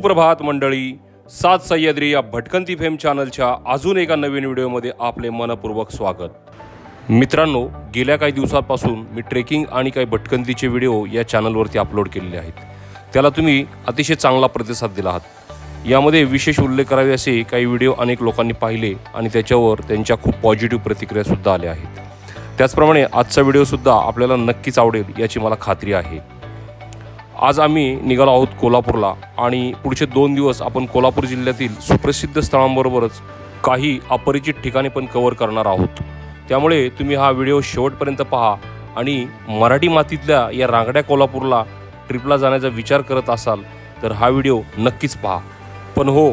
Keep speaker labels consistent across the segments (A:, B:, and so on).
A: सुप्रभात मंडळी. सात सह्याद्री या भटकंती फेम चॅनलच्या अजून एका नवीन व्हिडिओमध्ये आपले मनपूर्वक स्वागत. मित्रांनो गेल्या काही दिवसांपासून मी ट्रेकिंग आणि काही भटकंतीचे व्हिडिओ या चॅनलवरती अपलोड केलेले आहेत. त्याला तुम्ही अतिशय चांगला प्रतिसाद दिला आहात. यामध्ये विशेष उल्लेख करावे असे काही व्हिडिओ अनेक लोकांनी पाहिले आणि त्याच्यावर त्यांच्या खूप पॉझिटिव्ह प्रतिक्रियासुद्धा आल्या आहेत. त्याचप्रमाणे आजचा व्हिडिओसुद्धा आपल्याला नक्कीच आवडेल याची मला खात्री आहे. आज आम्ही निघालो आहोत कोल्हापूरला आणि पुढचे दोन दिवस आपण कोल्हापूर जिल्ह्यातील सुप्रसिद्ध स्थळांबरोबरच काही अपरिचित ठिकाणी पण कव्हर करणार आहोत. त्यामुळे तुम्ही हा व्हिडिओ शेवटपर्यंत पहा आणि मराठी मातीतल्या या रांगड्या कोल्हापूरला ट्रिपला जाण्याचा विचार करत असाल तर हा व्हिडिओ नक्कीच पहा. पण हो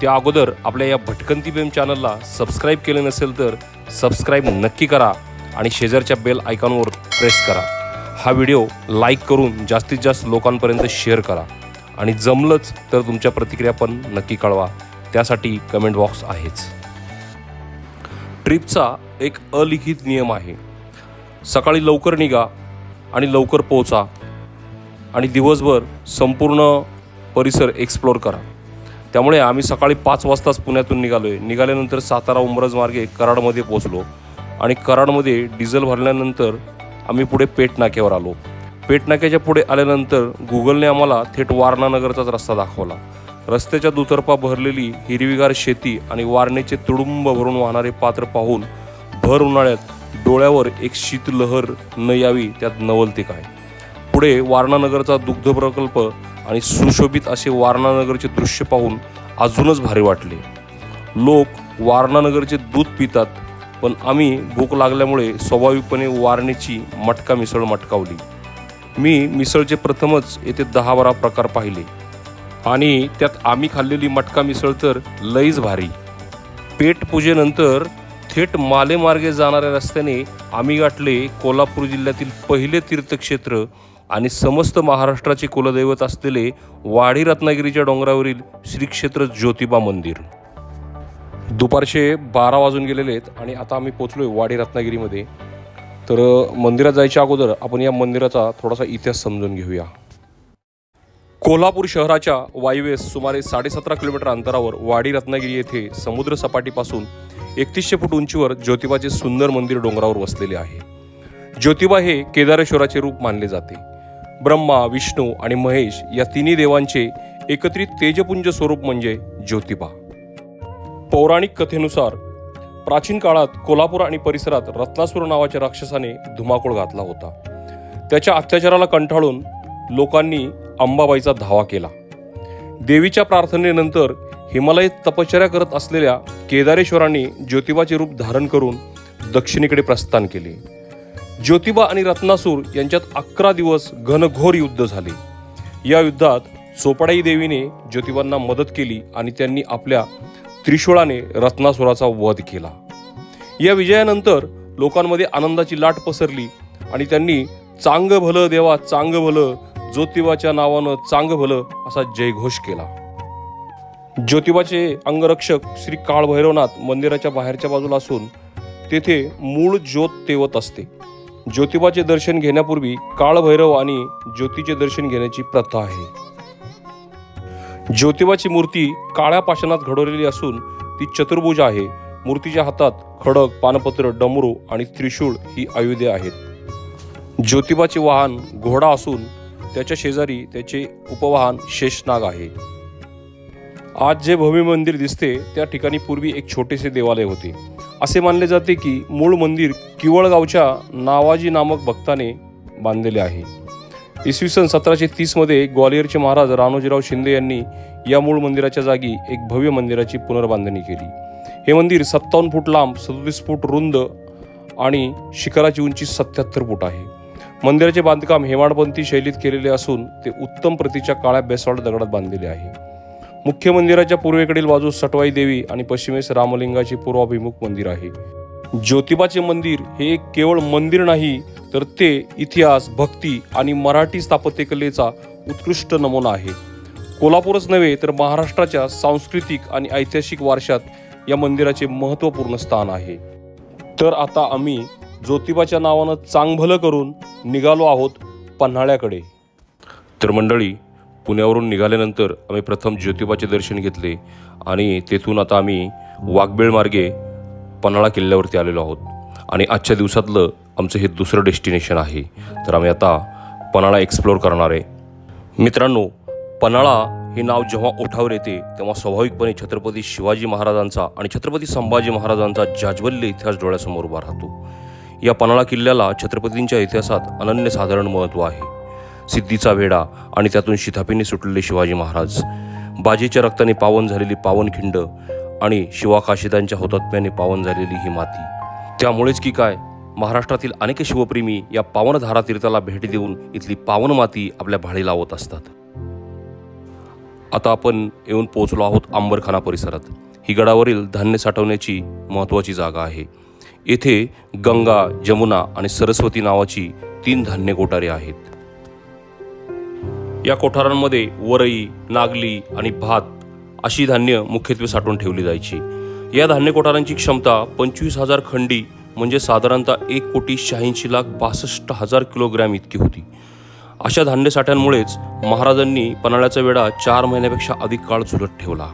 A: त्या अगोदर आपल्या या भटकंती बेम चॅनलला सबस्क्राईब केले नसेल तर सबस्क्राईब नक्की करा आणि शेजारच्या बेल आयकॉनवर प्रेस करा. हा व्हिडिओ लाईक करून जास्तीत जास्त लोकांपर्यंत शेअर करा. आणि जमलंच तर तुमच्या प्रतिक्रिया पण नक्की कळवा. त्यासाठी कमेंट बॉक्स आहेच. ट्रिपचा एक अलिखित नियम आहे. सकाळी लवकर निघा आणि लवकर पोहोचा. आणि दिवसभर संपूर्ण परिसर एक्सप्लोर करा. त्यामुळे आम्ही सकाळी पाच वाजताच पुण्यातून निघालो आहे निघाल्यानंतर सातारा उमरज मार्गे कराडमध्ये पोचलो आणि कराडमध्ये डिझेल भरल्यानंतर आम्ही पुढे पेटनाक्यावर आलो. पेटनाक्याच्या पुढे आल्यानंतर गुगलने आम्हाला थेट वारणानगरचाच रस्ता दाखवला. रस्त्याच्या दुतर्फा भरलेली हिरवीगार शेती आणि वारणेचे तुडुंब भरून वाहणारे पात्र पाहून भर उन्हाळ्यात डोळ्यावर एक शीतलहर न यावी त्यात नवलते काय पुढे वारणानगरचा दुग्ध प्रकल्प आणि सुशोभित असे वारणानगरचे दृश्य पाहून अजूनच भारी वाटले. लोक वारणानगरचे दूध पितात पण आम्ही भूक लागल्यामुळे स्वाभाविकपणे वारणीची मटका मिसळ मटकावली. मी मिसळचे प्रथमच येथे दहा बारा प्रकार पाहिले. आणि त्यात आम्ही खाल्लेली मटका मिसळ तर लईच भारी. पेट पूजेनंतर थेट मालेमार्गे जाणाऱ्या रस्त्याने आम्ही गाठले कोल्हापूर जिल्ह्यातील पहिले तीर्थक्षेत्र आणि समस्त महाराष्ट्राचे कुलदैवत असलेले वाडी रत्नागिरीच्या डोंगरावरील श्रीक्षेत्र ज्योतिबा मंदिर. दुपारचे बारा वाजून गेलेले आहेत आणि आता आम्ही पोचलोय वाडी रत्नागिरीमध्ये. तर मंदिरात जायच्या अगोदर आपण या मंदिराचा थोडासा इतिहास समजून घेऊया. कोल्हापूर शहराच्या वायव्येस सुमारे साडेसतरा किलोमीटर अंतरावर वाडी रत्नागिरी येथे समुद्र सपाटीपासून एकतीसशे फूट उंचीवर ज्योतिबाचे सुंदर मंदिर डोंगरावर वसलेले आहे. ज्योतिबा हे केदारेश्वराचे रूप मानले जाते. ब्रह्मा विष्णू आणि महेश या तिन्ही देवांचे एकत्रित तेजपुंज स्वरूप म्हणजे ज्योतिबा. पौराणिक कथेनुसार प्राचीन काळात कोल्हापूर आणि परिसरात रत्नासूर नावाच्या राक्षसाने धुमाकूळ घातला होता. त्याच्या अत्याचाराला कंटाळून लोकांनी अंबाबाईचा धावा केला. देवीच्या प्रार्थनेनंतर हिमालयात तपश्चर्या करत असलेल्या केदारेश्वरांनी ज्योतिबाचे रूप धारण करून दक्षिणेकडे प्रस्थान केले. ज्योतिबा आणि रत्नासूर यांच्यात अकरा दिवस घनघोर युद्ध झाले. या युद्धात चोपडाई देवीने ज्योतिबांना मदत केली आणि त्यांनी आपल्या त्रिशूळाने रत्नासुराचा वध केला. या विजयानंतर लोकांमध्ये आनंदाची लाट पसरली आणि त्यांनी चांग भलं देवा चांग भलं ज्योतिबाच्या नावानं चांग भलं असा जयघोष केला. ज्योतिबाचे अंगरक्षक श्री काळभैरवनाथ मंदिराच्या बाहेरच्या बाजूला असून तेथे मूळ ज्योत तेवत असते. ज्योतिबाचे दर्शन घेण्यापूर्वी काळभैरव आणि ज्योतीचे दर्शन घेण्याची प्रथा आहे. ज्योतिबाची मूर्ती काळ्या पाषाणात घडवलेली असून ती चतुर्भुज आहे. मूर्तीच्या हातात खडक पानपत्र डमरू आणि त्रिशूळ ही आयुधे आहेत. ज्योतिबाचे वाहन घोडा असून त्याच्या शेजारी त्याचे उपवाहन शेषनाग आहे. आज जे भव्य मंदिर दिसते त्या ठिकाणी पूर्वी एक छोटेसे देवालय होते. असे मानले जाते की मूळ मंदिर किवळगावच्या नावाजी नामक भक्ताने बांधलेले आहे. इसवी सन सतराशे तीसमध्ये ग्वालियरचे महाराज राणोजीराव शिंदे यांनी या मूळ मंदिराच्या जागी एक भव्य मंदिराची पुनर्बांधणी केली. हे मंदिर सत्तावन्न फूट लांब सदतीस फूट रुंद आणि शिखराची उंची सत्याहत्तर फूट आहे. मंदिराचे बांधकाम हेमाडपंथी शैलीत केलेले असून ते उत्तम प्रतीच्या काळ्या बेसॉल्ट दगडात बांधलेले आहे. मुख्य मंदिराच्या पूर्वेकडील बाजूस सटवाई देवी आणि पश्चिमेस रामलिंगाचे पूर्वाभिमुख मंदिर आहे. ज्योतिबाचे मंदिर हे एक केवळ मंदिर नाही तर ते इतिहास भक्ती आणि मराठी स्थापत्यकलेचा उत्कृष्ट नमुना आहे. कोल्हापूरच नव्हे तर महाराष्ट्राच्या सांस्कृतिक आणि ऐतिहासिक वारशात या मंदिराचे महत्त्वपूर्ण स्थान आहे. तर आता आम्ही ज्योतिबाच्या नावानं चांगभलं करून निघालो आहोत पन्हाळ्याकडे. तर मंडळी पुण्यावरून निघाल्यानंतर आम्ही प्रथम ज्योतिबाचे दर्शन घेतले आणि तेथून आता आम्ही वाघबेळ मार्गे पन्हाळा किल्ल्यावरती आलेलो आहोत. आणि आजच्या दिवसातलं आमचं हे दुसरं डेस्टिनेशन आहे. तर आम्ही आता पन्हाळा एक्सप्लोअर करणार आहे. मित्रांनो पन्हाळा हे नाव जेव्हा ओठावर येते तेव्हा स्वाभाविकपणे छत्रपती शिवाजी महाराजांचा आणि छत्रपती संभाजी महाराजांचा जाज्वल्य इतिहास डोळ्यासमोर उभा राहतो. या पन्हाळा किल्ल्याला छत्रपतींच्या इतिहासात अनन्यसाधारण महत्त्व आहे. सिद्धीचा वेढा आणि त्यातून शिथापीने सुटलेले शिवाजी महाराज बाजीच्या रक्ताने पावन झालेली पावनखिंड आणि शिवाकाशिदांच्या हुतात्म्याने पावन झालेली ही माती. त्यामुळेच की काय महाराष्ट्रातील अनेक शिवप्रेमी या पावनधारा तीर्थाला भेट देऊन इथली पावन माती आपल्या भाळी लावत असतात. आता आपण येऊन पोहोचलो आहोत आंबरखाना परिसरात. ही गडावरील धान्य साठवण्याची महत्त्वाची जागा आहे. येथे गंगा जमुना आणि सरस्वती नावाची तीन धान्य कोठारे आहेत. या कोठारांमध्ये वरई नागली आणि भात अशी धान्य मुख्यत्वे साठवून ठेवली जायची. या धान्य कोठारांची क्षमता पंचवीस हजार खंडी म्हणजे साधारणतः एक कोटी शहाऐंशी लाख बासष्ट हजार किलोग्रॅम इतकी होती. अशा धान्य साठ्यांमुळेच महाराजांनी पन्हाळ्याचा वेढा चार महिन्यापेक्षा अधिक काळ झुलत ठेवला.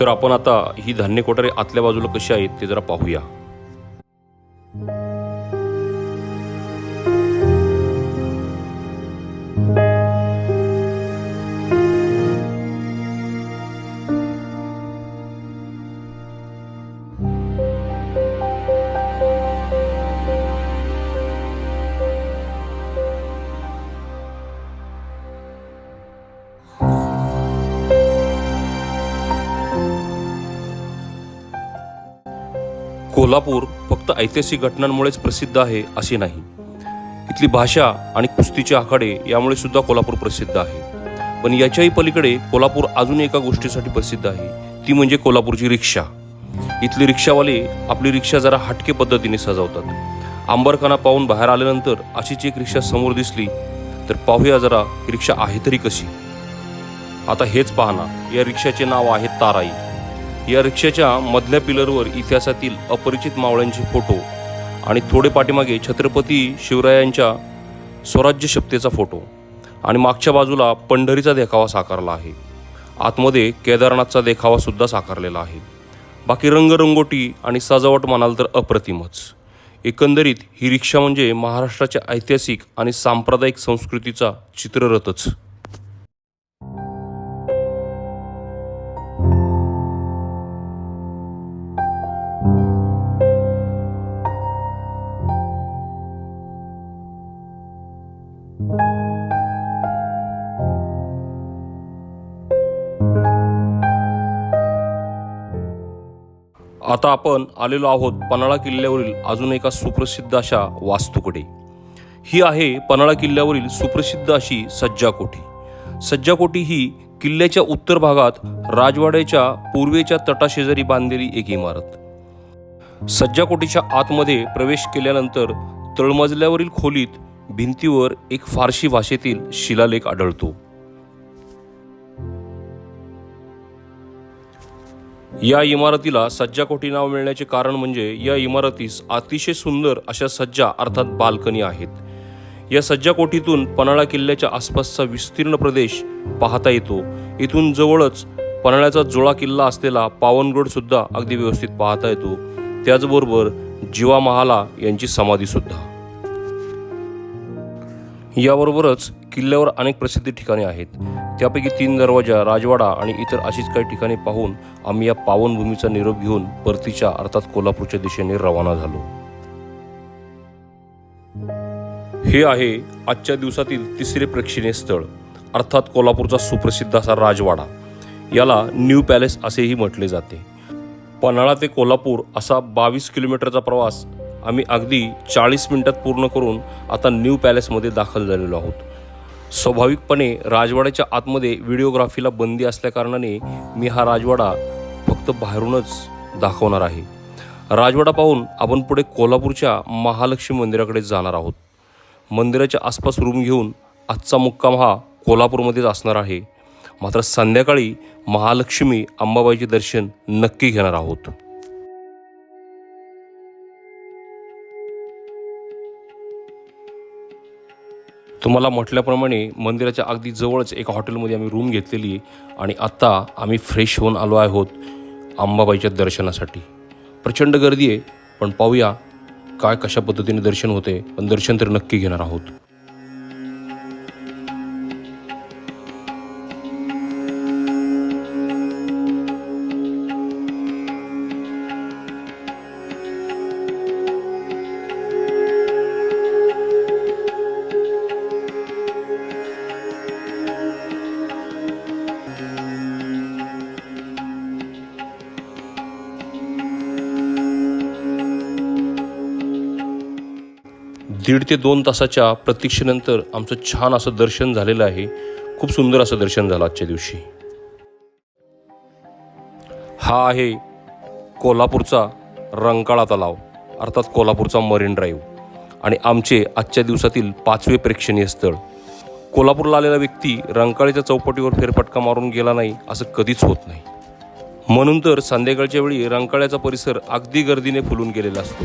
A: तर आपण आता ही धान्य कोठारे आतल्या बाजूला कशी आहेत ते जरा पाहूया. कोल्हापूर फक्त ऐतिहासिक घटनांमुळेच प्रसिद्ध आहे असे नाही. इथली भाषा आणि कुस्तीचे आखाडे यामुळे सुद्धा कोल्हापूर प्रसिद्ध आहे. पण याच्याही पलीकडे कोल्हापूर अजून एका गोष्टीसाठी प्रसिद्ध आहे ती म्हणजे कोल्हापूरची रिक्षा. इथली रिक्षावाले आपली रिक्षा जरा हटके पद्धतीने सजवतात. आंबरखाना पाहून बाहेर आल्यानंतर अशीच एक रिक्षा समोर दिसली तर पाहूया जरा रिक्षा आहे तरी कशी. आता हेच पाहना या रिक्षाचे नाव आहे ताराई. या रिक्षाच्या मधल्या पिलरवर इतिहासातील अपरिचित मावळ्यांचे फोटो आणि थोडे पाठीमागे छत्रपती शिवरायांच्या स्वराज्य शपथेचा फोटो आणि मागच्या बाजूला पंढरीचा देखावा साकारला आहे. आतमध्ये केदारनाथचा देखावासुद्धा साकारलेला आहे. बाकी रंगरंगोटी आणि सजावट म्हणाल तर अप्रतिमच. एकंदरीत ही रिक्षा म्हणजे महाराष्ट्राच्या ऐतिहासिक आणि सांप्रदायिक संस्कृतीचा चित्ररथच. आता आपण आलेलो आहोत पन्हाळा किल्ल्यावरील अजून एका सुप्रसिद्ध अशा वास्तूकडे ही आहे पन्हाळा किल्ल्यावरील सुप्रसिद्ध अशी सज्जाकोठी सज्जाकोठी ही किल्ल्याच्या उत्तर भागात राजवाड्याच्या पूर्वेच्या तटाशेजारी बांधलेली एक इमारत. सज्जाकोटीच्या आतमध्ये प्रवेश केल्यानंतर तळमजल्यावरील खोलीत भिंतीवर एक फारशी भाषेतील शिलालेख आढळतो. या इमारतीला सज्जा कोठी नाव मिळण्याचे कारण म्हणजे या इमारतीस अतिशय सुंदर अशा सज्जा अर्थात बाल्कनी आहेत. या सज्जा कोठीतून पन्हाळा किल्ल्याच्या आसपासचा विस्तीर्ण प्रदेश पाहता येतो. इथून जवळच पन्हाळ्याचा जुळा किल्ला असलेला पावनगड सुद्धा अगदी व्यवस्थित पाहता येतो. त्याचबरोबर जीवा महाला यांची समाधी सुद्धा याबरोबरच किल्ल्यावर अनेक प्रसिद्ध ठिकाणे आहेत. त्यापैकी तीन दरवाजा राजवाडा आणि इतर अशीच काही ठिकाणे पाहून आम्ही या पावनभूमीचा निरोप घेऊन परतीच्या अर्थात कोल्हापूरच्या दिशेने रवाना झालो. हे आहे आजच्या दिवसातील तिसरे प्रेक्षणीय स्थळ अर्थात कोल्हापूरचा सुप्रसिद्ध असा राजवाडा. याला न्यू पॅलेस असेही म्हटले जाते. पन्हाळा ते कोल्हापूर असा बावीस किलोमीटरचा प्रवास आम्ही अगदी चाळीस मिनिटात पूर्ण करून आता न्यू पॅलेसमध्ये दाखल झालेलो आहोत. स्वाभाविकपणे राजवाड्याच्या आतमध्ये व्हिडिओग्राफीला बंदी असल्याकारणाने मी हा राजवाडा फक्त बाहेरूनच दाखवणार आहे. राजवाडा पाहून आपण पुढे कोल्हापूरच्या महालक्ष्मी मंदिराकडे जाणार आहोत. मंदिराच्या आसपास रूम घेऊन आजचा मुक्काम हा कोल्हापूरमध्येच असणार आहे. मात्र संध्याकाळी महालक्ष्मी अंबाबाईचे दर्शन नक्की घेणार आहोत. तुम्हाला म्हटल्याप्रमाणे मंदिराच्या अगदी जवळच एका हॉटेलमध्ये आम्ही रूम घेतलेली आणि आत्ता आम्ही फ्रेश होऊन आलो आहोत अंबाबाईच्या दर्शनासाठी. प्रचंड गर्दी आहे पण पाहूया काय कशा पद्धतीने दर्शन होते पण दर्शन तर नक्की घेणार आहोत. दीड ते दोन तासाच्या प्रतीक्षेनंतर आमचं छान असं दर्शन झालेलं आहे. खूप सुंदर असं दर्शन झालं आजच्या दिवशी. हा आहे कोल्हापूरचा रंकाळा तलाव अर्थात कोल्हापूरचा मरीन ड्राईव्ह आणि आमचे आजच्या दिवसातील पाचवे प्रेक्षणीय स्थळ. कोल्हापूरला आलेला व्यक्ती रंकाळ्याच्या चौपटीवर फेरफटका मारून गेला नाही असं कधीच होत नाही. म्हणून तर संध्याकाळच्या वेळी रंकाळ्याचा परिसर अगदी गर्दीने फुलून गेलेला असतो.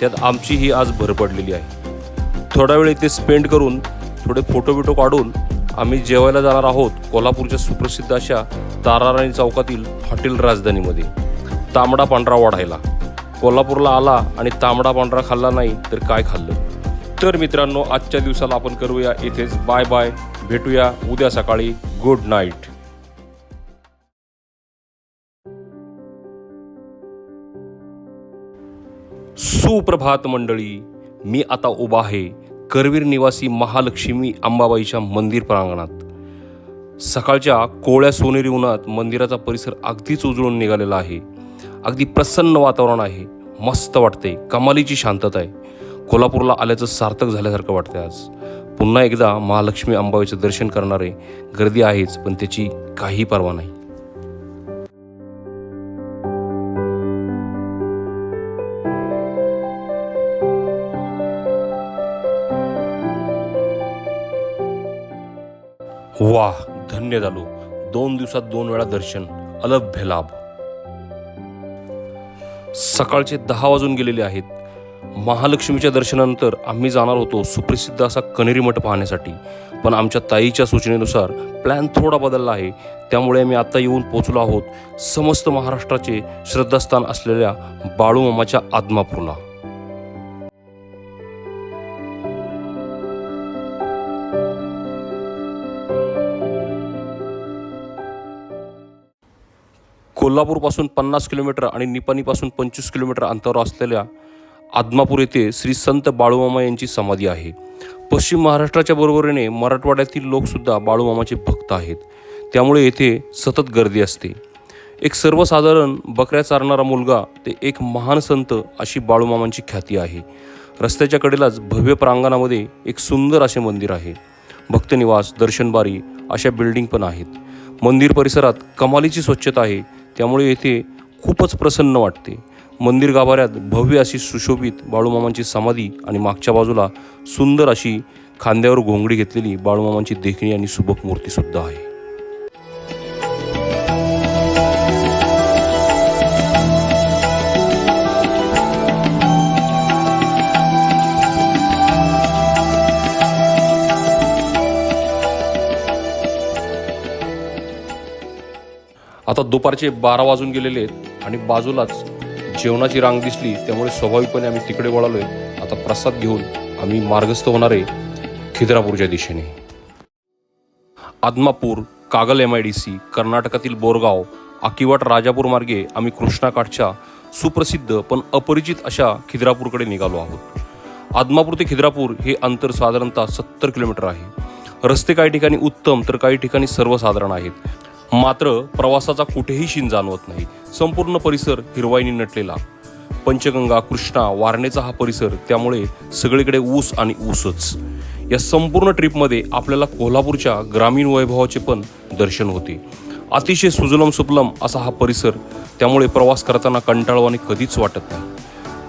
A: त्यात आमचीही आज भर पडलेली आहे. थोडा वेळ इथे स्पेंड करून थोडे फोटो बिटो काढून आम्ही जेवायला जाणार आहोत कोल्हापूरच्या सुप्रसिद्ध अशा ताराराणी चौकातील हॉटेल राजधानीमध्ये. तांबडा पांढरा वाढायला. कोल्हापूरला आला आणि तांबडा पांढरा खाल्ला नाही तर काय खाल्लं? तर मित्रांनो आजच्या दिवसाला आपण करूया इथेच बाय बाय भेटूया उद्या सकाळी. गुड नाईट सुप्रभात मंडळी मी आता उभा आहे करवीर निवासी महालक्ष्मी अंबाबाईच्या मंदिर प्रांगणात. सकाळच्या कोवळ्या सोनेरी उन्हात मंदिराचा परिसर अगदीच उजळून निघालेला आहे. अगदी प्रसन्न वातावरण आहे. मस्त वाटते कमालीची शांतता आहे. कोल्हापूरला आल्याचं सार्थक झाल्यासारखं वाटतंय आज. पुन्हा एकदा महालक्ष्मी अंबाबाईचं दर्शन करणारे गर्दी आहेच पण त्याची काही पर्वा नाही. वा धन्य झालो. दोन दिवसात दोन वेळा दर्शन अलभ्य लाभ. सकाळचे दहा वाजून गेलेले आहेत. महालक्ष्मीच्या दर्शनानंतर आम्ही जाणार होतो सुप्रसिद्ध असा कनेरी मठ पाहण्यासाठी. पण आमच्या ताईच्या सूचनेनुसार प्लॅन थोडा बदलला आहे. त्यामुळे आम्ही आता येऊन पोचलो आहोत समस्त महाराष्ट्राचे श्रद्धास्थान असलेल्या बाळूमामाच्या आदमापूरला. कोल्हापूरपासून पन्नास किलोमीटर आणि निपाणीपासून पंचवीस किलोमीटर अंतरावर असलेल्या आदमापूर येथे श्री संत बाळूमामा यांची समाधी आहे. पश्चिम महाराष्ट्राच्या बरोबरीने मराठवाड्यातील लोकसुद्धा बाळूमामाचे भक्त आहेत. त्यामुळे येथे सतत गर्दी असते. एक सर्वसाधारण बकऱ्या चारणारा मुलगा ते एक महान संत अशी बाळूमामांची ख्याती आहे. रस्त्याच्या कडेलाच भव्य प्रांगणामध्ये एक सुंदर असे मंदिर आहे. भक्तनिवास दर्शनबारी अशा बिल्डिंग पण आहेत. मंदिर परिसरात कमालीची स्वच्छता आहे. त्यामुळे येथे खूपच प्रसन्न वाटते. मंदिर गाभाऱ्यात भव्य अशी सुशोभित बाळूमामांची समाधी आणि मागच्या बाजूला सुंदर अशी खांद्यावर घोंगडी घेतलेली बाळूमामांची देखणी आणि सुबक मूर्तीसुद्धा आहे. आता दुपारचे बारा वाजून गेलेले आहेत आणि बाजूलाच जेवणाची रांग दिसली त्यामुळे स्वाभाविकपणे आम्ही तिकडे वळालोय. आता प्रसाद घेऊन आम्ही मार्गस्थ होणार आहे खिद्रापूरच्या दिशेने. Adamapur Kagal M I D C कर्नाटकातील बोरगाव आकिवाट राजापूर मार्गे आम्ही कृष्णाकाठच्या सुप्रसिद्ध पण अपरिचित अशा खिद्रापूरकडे निघालो आहोत. आदमापूर ते खिद्रापूर हे अंतर साधारणतः सत्तर किलोमीटर आहे. रस्ते काही ठिकाणी उत्तम तर काही ठिकाणी सर्वसाधारण आहेत. मात्र प्रवासाचा कुठेही शिन जाणवत नाही. संपूर्ण परिसर हिरवाईनी नटलेला. पंचगंगा कृष्णा वारणेचा हा परिसर त्यामुळे सगळीकडे ऊस आणि ऊसच. या संपूर्ण ट्रिपमध्ये आपल्याला कोल्हापूरच्या ग्रामीण वैभवाचे पण दर्शन होते. अतिशय सुजलम सुपलम असा हा परिसर त्यामुळे प्रवास करताना कंटाळवाने कधीच वाटत नाही.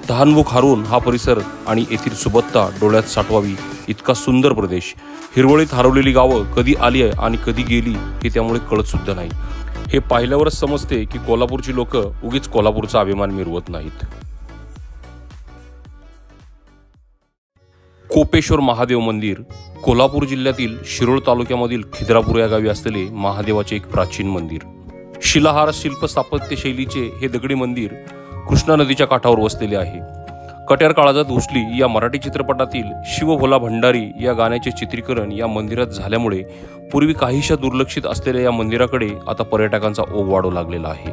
A: तहानभूक हारून हा परिसर आणि येथील सुबत्ता डोळ्यात साठवावी. इतका सुंदर प्रदेश. हिरवळीत हरवलेली गावं कधी आली आहे आणि कधी गेली हे त्यामुळे कळतसुद्धा नाही. हे पाहिल्यावरच समजते की कोल्हापूरची लोक उगीच कोल्हापूरचा अभिमान मिरवत नाहीत. कोपेश्वर महादेव मंदिर कोल्हापूर जिल्ह्यातील शिरोळ तालुक्यामधील खिद्रापूर या गावी असलेले महादेवाचे एक प्राचीन मंदिर. शिलाहार शिल्प स्थापत्य शैलीचे हे दगडी मंदिर कृष्णा नदीच्या काठावर वसलेले आहे. कट्यार काळाजात घुसली या मराठी चित्रपटातील शिवभोला भंडारी या गाण्याचे चित्रीकरण या मंदिरात झाल्यामुळे पूर्वी काहीशा दुर्लक्षित असलेल्या या मंदिराकडे आता पर्यटकांचा ओघ वाढू लागलेला आहे.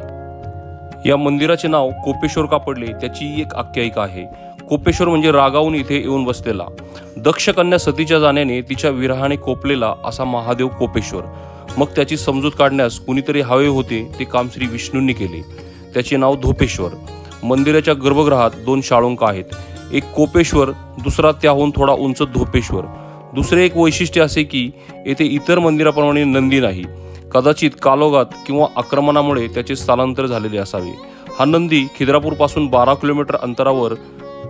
A: या मंदिराचे नाव कोपेश्वर का पडले त्याची एक आख्यायिका आहे. कोपेश्वर म्हणजे रागावून इथे येऊन बसलेला. दक्ष कन्या सतीच्या जाण्याने तिच्या विरहाने कोपलेला असा महादेव कोपेश्वर. मग त्याची समजूत काढण्यास कुणीतरी हवे होते ते काम श्री विष्णूंनी केले. त्याचे नाव धोपेश्वर. मंदिराच्या गर्भगृहात दोन शाळुंक आहेत. एक कोपेश्वर दुसरा त्याहून थोडा उंच धोपेश्वर. दुसरे एक वैशिष्ट्य असे की येथे इतर मंदिराप्रमाणे नंदी नाही. कदाचित कालोगात किंवा आक्रमणामुळे त्याचे स्थलांतर झालेले असावे. हा नंदी खिद्रापूरपासून बारा किलोमीटर अंतरावर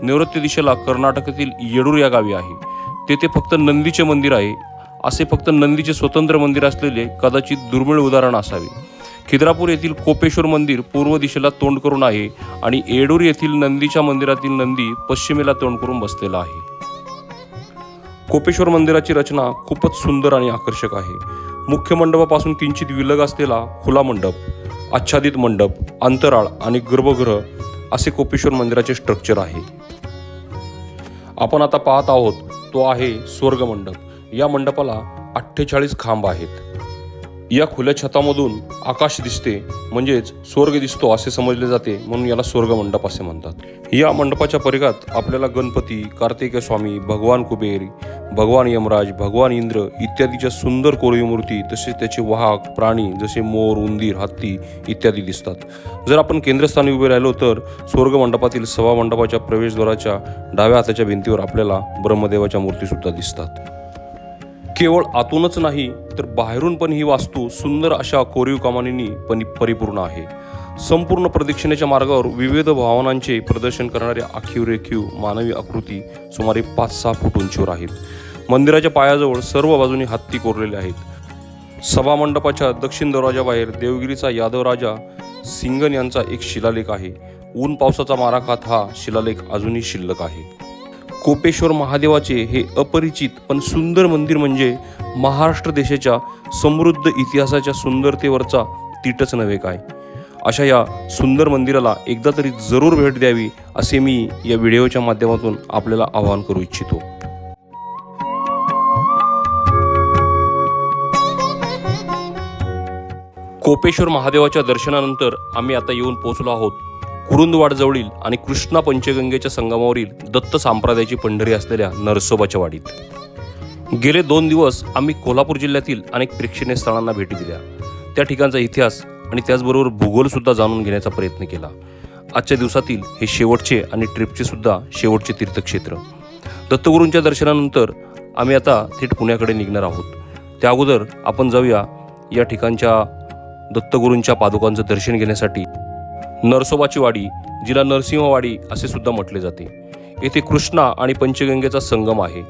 A: नैऋत्य दिशेला कर्नाटकातील येडूर या गावी आहे. तेथे फक्त नंदीचे मंदिर आहे. असे फक्त नंदीचे स्वतंत्र मंदिर असलेले कदाचित दुर्मिळ उदाहरण असावे. खिद्रापूर येथील कोपेश्वर मंदिर पूर्व दिशेला तोंड करून आहे आणि येडूर येथील नंदीच्या मंदिरातील नंदी पश्चिमेला तोंड करून बसलेला आहे. कोपेश्वर मंदिराची रचना खूपच सुंदर आणि आकर्षक आहे. मुख्य मंडपापासून किंचित विलग असलेला खुला मंडप आच्छादित मंडप अंतराळ आणि गर्भगृह असे कोपेश्वर मंदिराचे स्ट्रक्चर आहे. आपण आता पाहत आहोत तो आहे स्वर्ग मंडप या मंडपाला अठ्ठेचाळीस खांब आहेत. या खुल्या छतामधून आकाश दिसते म्हणजेच स्वर्ग दिसतो असे समजले जाते म्हणून याला स्वर्ग मंडप असे म्हणतात. या मंडपाच्या परिघात आपल्याला गणपती कार्तिकेय स्वामी भगवान कुबेर भगवान यमराज भगवान इंद्र इत्यादीच्या सुंदर कोरीव मूर्ती तसेच त्याचे वाहक प्राणी जसे मोर उंदीर हत्ती इत्यादी दिसतात. जर आपण केंद्रस्थानी उभे राहिलो तर स्वर्ग मंडपातील सभा मंडपाच्या प्रवेशद्वाराच्या डाव्या हाताच्या भिंतीवर आपल्याला ब्रह्मदेवाच्या मूर्तीसुद्धा दिसतात. केवळ आतूनच नाही तर बाहेरून पण ही वास्तू सुंदर अशा कोरीव कामांनी पण परिपूर्ण आहे. संपूर्ण प्रदक्षिणेच्या मार्गावर विविध भावनांचे प्रदर्शन करणाऱ्या आखीव रेखीव मानवी आकृती सुमारे पाच सहा फूट उंचीवर आहेत. मंदिराच्या पायाजवळ सर्व बाजूनी हत्ती कोरलेले आहेत. सभामंडपाच्या दक्षिण दरवाजाबाहेर देवगिरीचा यादव राजा सिंगन यांचा एक शिलालेख आहे. ऊन पावसाचा मारा खात हा शिलालेख अजूनही शिल्लक आहे. कोपेश्वर महादेवाचे हे अपरिचित पण सुंदर मंदिर म्हणजे महाराष्ट्र देशाच्या समृद्ध इतिहासाच्या सुंदरतेवरचा तीटच नव्हे काय? अशा या सुंदर मंदिराला एकदा तरी जरूर भेट द्यावी असे मी या व्हिडिओच्या माध्यमातून आपल्याला आवाहन करू इच्छितो. कोपेश्वर महादेवाच्या दर्शनानंतर आम्ही आता येऊन पोहोचलो आहोत कुरुंदवाडजवळील आणि कृष्णा पंचगंगेच्या संगमावरील दत्त संप्रदायाची पंढरी असलेल्या नरसोबाच्या वाडीत. गेले दोन दिवस आम्ही कोल्हापूर जिल्ह्यातील अनेक प्रेक्षणीय स्थळांना भेटी दिल्या. त्या ठिकाणचा इतिहास आणि त्याचबरोबर भूगोलसुद्धा जाणून घेण्याचा प्रयत्न केला. आजच्या दिवसातील हे शेवटचे आणि ट्रिपचे सुद्धा शेवटचे तीर्थक्षेत्र. दत्तगुरूंच्या दर्शनानंतर आम्ही आता थेट पुण्याकडे निघणार आहोत. त्या अगोदर आपण जाऊया या ठिकाणच्या दत्तगुरूंच्या पादुकांचं दर्शन घेण्यासाठी. नरसोबाची वाडी जिला नरसिंहवाडी असे सुद्धा म्हटले जाते. येथे कृष्णा आणि पंचगंगेचा संगम आहे.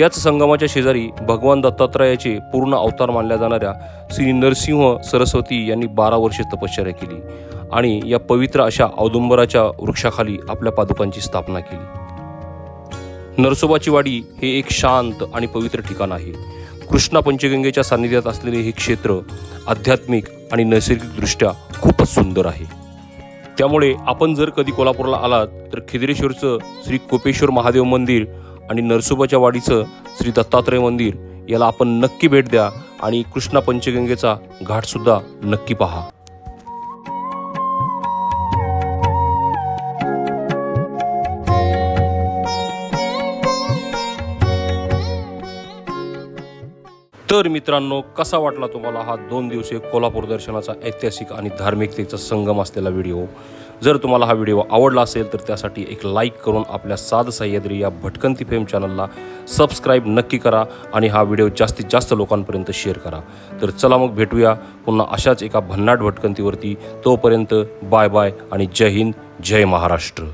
A: याच संगमाच्या शेजारी भगवान दत्तात्रयाचे पूर्ण अवतार मानल्या जाणाऱ्या श्री नरसिंह सरस्वती यांनी बारा वर्षे तपश्चर्या केली आणि या पवित्र अशा औदुंबराच्या वृक्षाखाली आपल्या पादुकांची स्थापना केली. नरसोबाची वाडी हे एक शांत आणि पवित्र ठिकाण आहे. कृष्णा पंचगंगेच्या सान्निध्यात असलेले हे क्षेत्र आध्यात्मिक आणि नैसर्गिकदृष्ट्या खूपच सुंदर आहे. त्यामुळे आपण जर कधी कोल्हापूरला आलात तर खिद्रेश्वरचं श्री कोपेश्वर महादेव मंदिर आणि नरसोबाच्या वाडीचं श्री दत्तात्रय मंदिर याला आपण नक्की भेट द्या आणि कृष्णा पंचगंगेचा घाटसुद्धा नक्की पहा. तर मित्रांनो कसा वाटला तुम्हाला हा दोन दिवसीय कोल्हापूर दर्शनाचा ऐतिहासिक आणि धार्मिकतेचा संगम असलेला व्हिडिओ? जर तुम्हाला हा व्हिडिओ आवडला असेल तर त्यासाठी एक लाईक करून आपल्या साध सह्याद्री या भटकंती फेम चॅनलला सबस्क्राईब नक्की करा आणि हा व्हिडिओ जास्तीत जास्त लोकांपर्यंत शेअर करा. तर चला मग भेटूया पुन्हा अशाच एका भन्नाट भटकंतीवरती. तोपर्यंत बाय बाय आणि जय हिंद जय महाराष्ट्र.